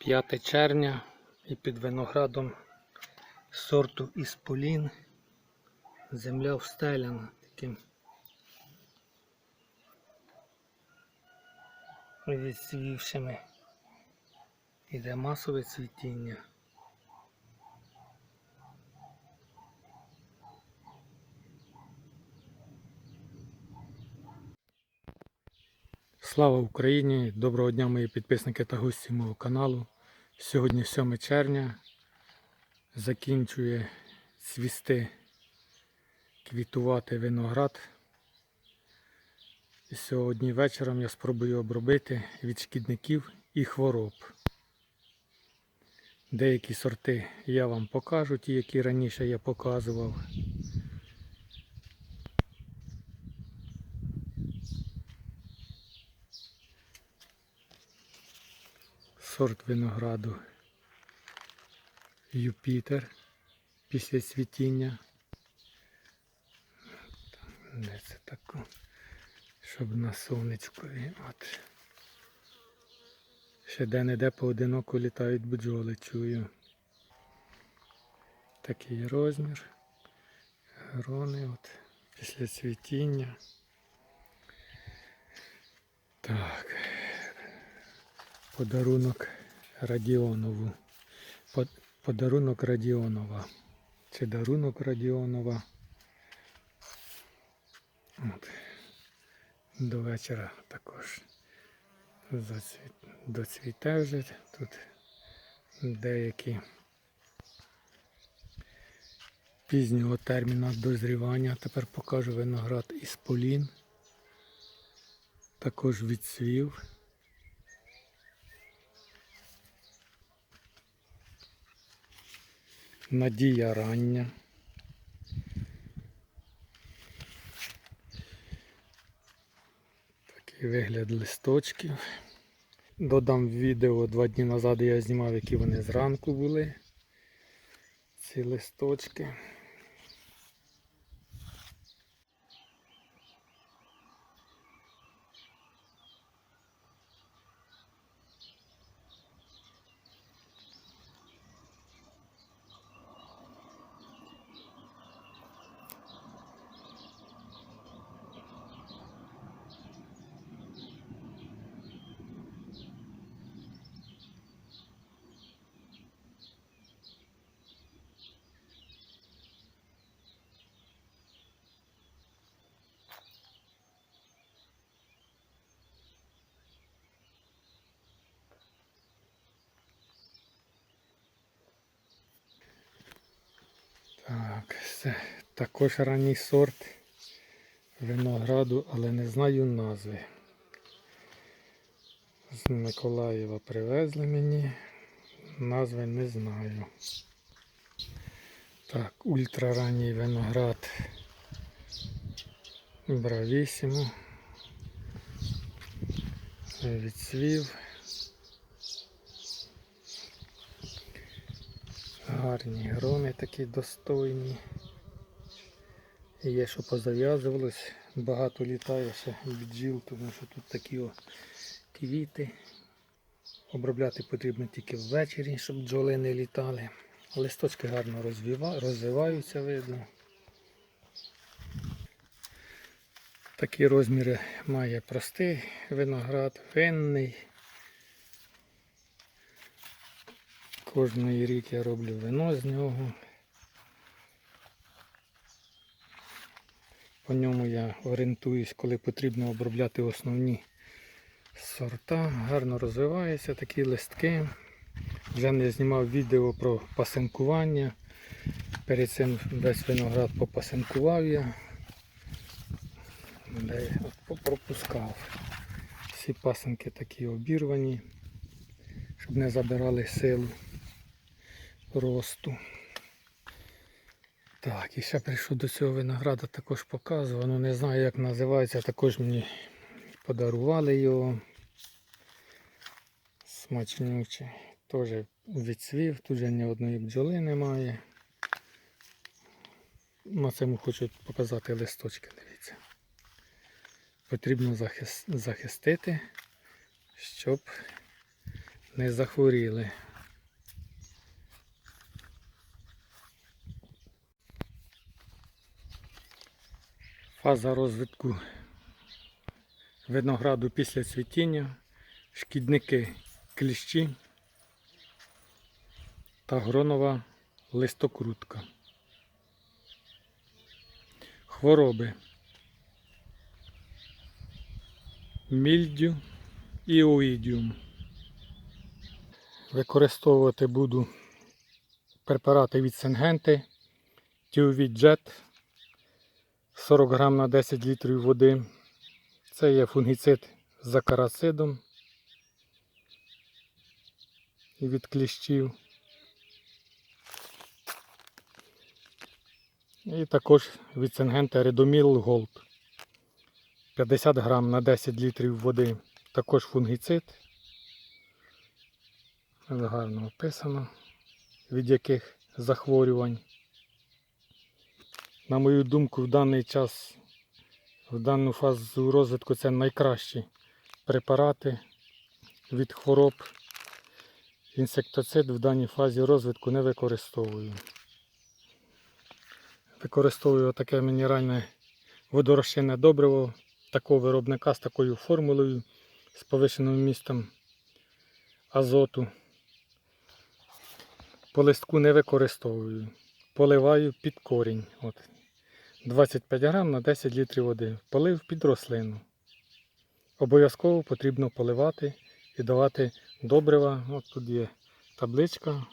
5 червня і під виноградом сорту Ісполін. Земля встеляна таким відсвівшими. Іде масове цвітіння. Слава Україні! Доброго дня, мої підписники та гості мого каналу. Сьогодні 7 червня. Закінчує цвісти квітувати виноград. І сьогодні вечором я спробую обробити від шкідників і хвороб. Деякі сорти я вам покажу, ті, які раніше я показував. Сорт винограду Юпітер після цвітіння. Де це тако? Щоб на сонечкові. От. Ще де-не-де поодиноко літають бджоли, чую. Такий розмір. Грони от після цвітіння. Так. Подарунок Радіонову. Подарунок Радіонова. Чи дарунок Радіонова. От. До вечора також зацвіт... доцвіте вже тут деякі пізнього терміну дозрівання. Тепер покажу виноград із полін. Також відцвів. Надія рання. Такий вигляд листочків. Додам відео два дні назад я знімав, які вони зранку були. Ці листочки. Так, це також ранній сорт винограду, але не знаю назви. З Миколаєва привезли мені. Назви не знаю. Так, ультраранній виноград Бравісімо. Відцвів. Гарні грони такі достойні. Є, що позав'язувалось, багато літає ще бджіл, тому що тут такі о квіти. Обробляти потрібно тільки ввечері, щоб бджоли не літали. Листочки гарно розвиваються, видно. Такі розміри має простий виноград, винний. Кожний рік я роблю вино з нього. По ньому я орієнтуюсь, коли потрібно обробляти основні сорта. Гарно розвиваються такі листки. Вже не знімав відео про пасинкування. Перед цим весь виноград попасинкував я. От. Всі пасинки такі обірвані, щоб не забирали силу росту. Так, і ще прийшов до цього винограда, також показував. Ну не знаю як називається, також мені подарували його. Смачнючий. Теж відцвів, тут же ні одної бджоли немає. На цьому хочу показати листочки, дивіться. Потрібно захис- захистити, щоб не захворіли. Фаза розвитку винограду після цвітіння, шкідники кліщі та гронова листокрутка. Хвороби. Мільдю і оїдіум. Використовувати буду препарати від Сенгенти, Тіовід Джет 40 грам на 10 літрів води. Це є фунгіцид з закарацидом і від кліщів. І також від Сенгента Редоміл Голд. 50 грам на 10 літрів води. Також фунгіцид. Гарно описано, від яких захворювань. На мою думку, в даний час, в дану фазу розвитку це найкращі препарати від хвороб. Інсектоцид в даній фазі розвитку не використовую. Використовую таке мінеральне водорозчинне добриво такого виробника з такою формулою, з повищеним вмістом азоту. По листку не використовую. Поливаю під корінь. 25 грам на 10 літрів води. Полив під рослину. Обов'язково потрібно поливати і давати добрива. От тут є табличка.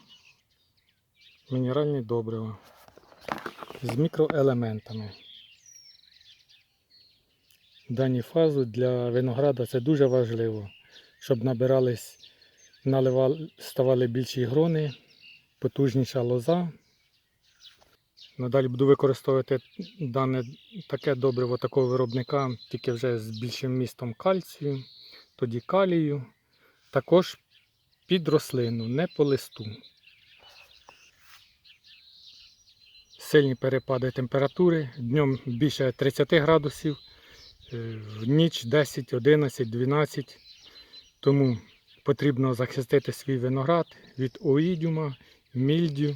Мінеральні добрива з мікроелементами. Дані фазу для винограда це дуже важливо, щоб набирались, наливали, ставали більші грони, потужніша лоза. Надалі буду використовувати дане таке добриво такого виробника, тільки вже з більшим містом кальцію, тоді калію, також під рослину, не по листу. Сильні перепади температури, днем більше 30 градусів, е, в ніч 10, 11, 12. Тому потрібно захистити свій виноград від оїдіума, мільдю,